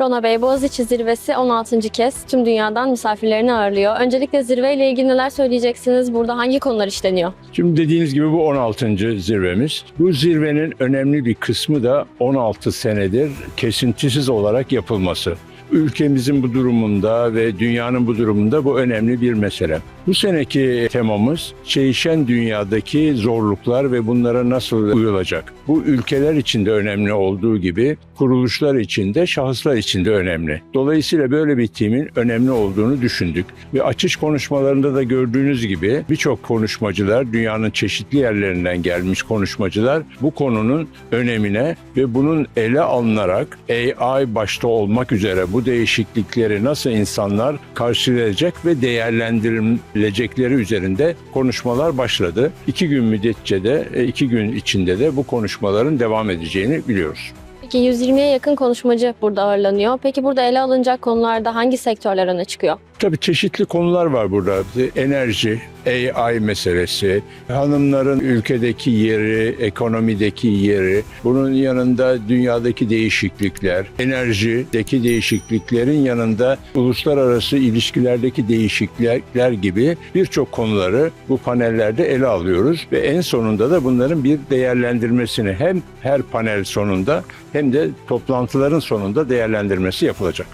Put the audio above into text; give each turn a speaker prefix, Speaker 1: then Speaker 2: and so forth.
Speaker 1: Rona Bey Boğaziçi Zirvesi 16. kez tüm dünyadan misafirlerini ağırlıyor. Öncelikle zirveyle ilgili neler söyleyeceksiniz? Burada hangi konular işleniyor?
Speaker 2: Şimdi dediğiniz gibi bu 16. zirvemiz. Bu zirvenin önemli bir kısmı da 16 senedir kesintisiz olarak yapılması. Ülkemizin bu durumunda ve dünyanın bu durumunda bu önemli bir mesele. Bu seneki temamız değişen dünyadaki zorluklar ve bunlara nasıl uyulacak. Bu ülkeler için de önemli olduğu gibi kuruluşlar için de şahıslar için de önemli. Dolayısıyla böyle bir timin önemli olduğunu düşündük. Ve açış konuşmalarında da gördüğünüz gibi birçok konuşmacılar, dünyanın çeşitli yerlerinden gelmiş konuşmacılar bu konunun önemine ve bunun ele alınarak AI başta olmak üzere bu değişiklikleri nasıl insanlar karşılayacak ve değerlendirilecekleri üzerinde konuşmalar başladı. İki gün müddetçe de, e, iki gün içinde de bu konuşmaların devam edeceğini biliyoruz.
Speaker 1: Peki 120'ye yakın konuşmacı burada ağırlanıyor. Peki burada ele alınacak konularda hangi sektörler öne çıkıyor?
Speaker 2: Tabii çeşitli konular var burada. Enerji, AI meselesi, hanımların ülkedeki yeri, ekonomideki yeri, bunun yanında dünyadaki değişiklikler, enerjideki değişikliklerin yanında uluslararası ilişkilerdeki değişiklikler gibi birçok konuları bu panellerde ele alıyoruz ve en sonunda da bunların bir değerlendirmesini hem her panel sonunda hem de toplantıların sonunda değerlendirmesi yapılacak.